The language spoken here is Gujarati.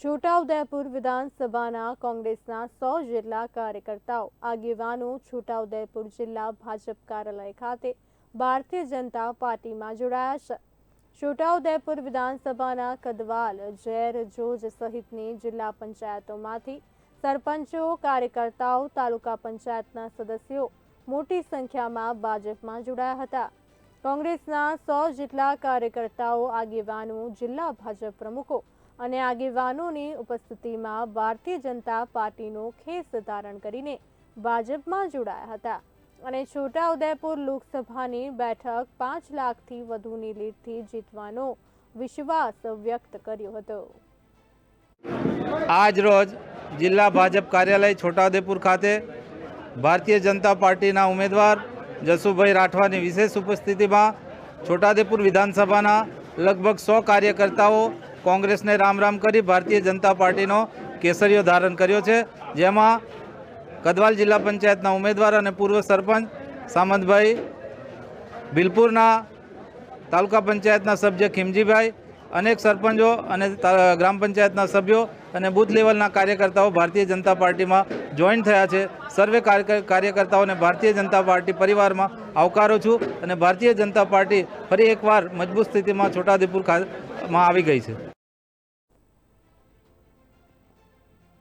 છોટાઉદેપુર વિધાનસભાના કોંગ્રેસના સો જેટલા કાર્યકર્તાઓ, આગેવાનો છોટાઉદેપુર જિલ્લા ભાજપ કાર્યાલય ખાતે ભારતીય જનતા પાર્ટીમાં જોડાયા છે. છોટાઉદેપુર વિધાનસભાના કદવાલ, ઝેર જોજ સહિતની જિલ્લા પંચાયતોમાંથી સરપંચો, કાર્યકર્તાઓ, તાલુકા પંચાયતના સદસ્યો મોટી સંખ્યામાં ભાજપમાં જોડાયા હતા. કોંગ્રેસના સો જેટલા કાર્યકર્તાઓ, આગેવાનો, જિલ્લા ભાજપ પ્રમુખો અને આગેવાનોની ઉપસ્થિતિમાં ભારતીય જનતા પાર્ટીનો ખેસ ધારણ કરીને ભાજપમાં જોડાયા હતા. અને છોટાઉદેપુર લોકસભાની બેઠક પાંચ લાખથી વધુની લીડથી જીતવાનો વિશ્વાસ વ્યક્ત કર્યો હતો. આજ રોજ જિલ્લા ભાજપ કાર્યાલય છોટાઉદેપુર ખાતે ભારતીય જનતા પાર્ટીના ઉમેદવાર જસુભાઈ રાઠવાની વિશેષ ઉપસ્થિતિમાં છોટાદેપુર વિધાનસભાના લગભગ સો કાર્યકર્તાઓ કોંગ્રેસને રામ રામ કરી ભારતીય જનતા પાર્ટીનો કેસરીઓ ધારણ કર્યો છે. જેમાં કદવાલ જિલ્લા પંચાયતના ઉમેદવાર અને પૂર્વ સરપંચ સામંતભાઈ, બિલપુરના તાલુકા પંચાયતના સભ્ય ખીમજીભાઈ અનેક સરપંચો અને ગ્રામ પંચાયતના સભ્યો અને બૂથ લેવલના કાર્યકર્તાઓ ભારતીય જનતા પાર્ટીમાં જોઈન થયા છે. સર્વે કાર્ય- કાર્યકર્તાઓને ભારતીય જનતા પાર્ટી પરિવારમાં આવકારું છું અને ભારતીય જનતા પાર્ટી ફરી એકવાર મજબૂત સ્થિતિમાં છોટાઉદેપુર ખાતેમાં આવી ગઈ છે.